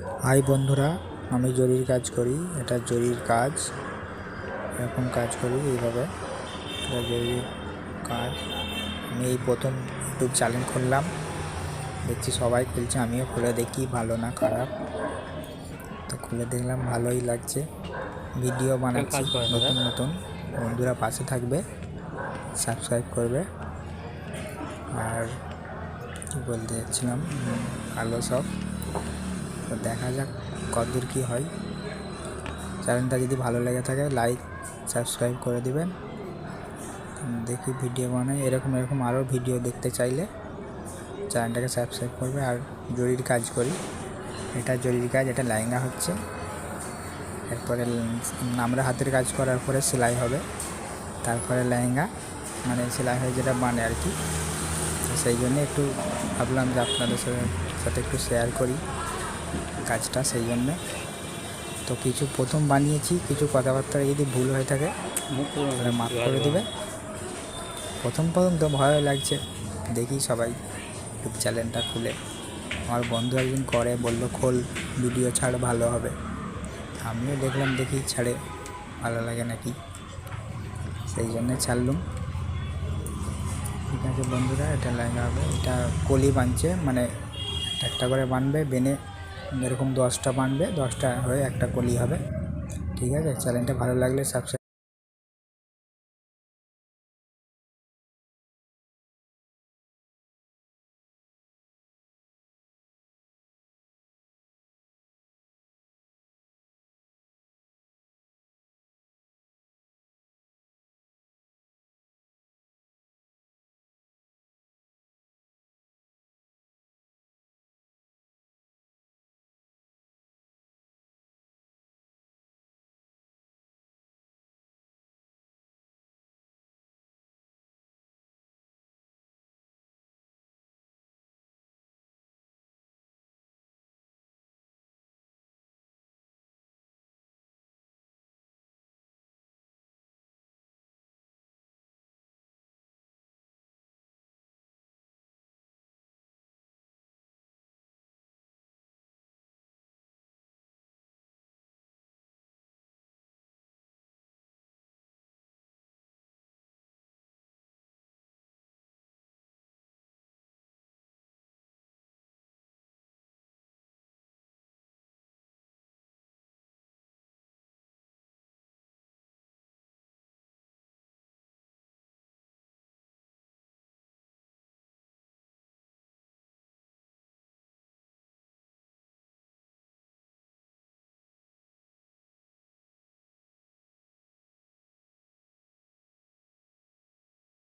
High বন্ধুরা আমি জরির কাজ করি এটা জরির কাজ। এরকম কাজ করি এইভাবে এটা জরির কাজ। আমি এই প্রথম ইউটিউব চ্যানেল খুললাম দেখছি সবাই খুলছে আমিও খুলে দেখি ভালো না খারাপ। তো খুলে দেখলাম ভালোই লাগছে। ভিডিও বানাচ্ছি? নতুন নতুন। বন্ধুরা পাশে থাকবে সাবস্ক্রাইব করবে। আর কী বলতে যাচ্ছিলাম ভালো সব। তো দেখা যাক কতদূর কী হয়। চ্যানেলটা যদি ভালো লেগে থাকে লাইক সাবস্ক্রাইব করে দিবেন। দেখি ভিডিও বানাই। এরকম এরকম আরও ভিডিও দেখতে চাইলে চ্যানেলটাকে সাবস্ক্রাইব করবে। আর জরির কাজ করি। এটা জরির কাজ, এটা লেহেঙ্গা হচ্ছে। এরপরে আমরা হাতের কাজ করার পরে সেলাই হবে। তারপরে লেহেঙ্গা মানে সেলাই হয়ে যেটা মানে আর কি। সেই জন্য একটু ভাবলাম যে আপনাদের সাথে একটু শেয়ার করি। কাজটা সেই জন্যে। তো কিছু প্রথম বানিয়েছি, কিছু কথাবার্তা যদি ভুল হয়ে থাকে মাফ করে দেবে। প্রথম প্রথম তো ভয় লাগছে, দেখি সবাই ইউটিউব চ্যানেলটা খুলে। আমার বন্ধু একজন করে, বলল, খোল, ভিডিও ছাড়, ভালো হবে। আমিও দেখলাম, দেখি ছাড়ে, ভালো লাগে নাকি? সেই জন্য ছাড়লুম। ঠিক আছে বন্ধুরা, এটা লেহেঙ্গা হবে এটা কলি বানছে মানে একটা করে বানবে, বেনে এরকম দশটা বানবে দশটা হয়ে একটা কলি হবে। ঠিক আছে? চ্যানেলটা ভালো লাগলে সাবস্ক্রাইব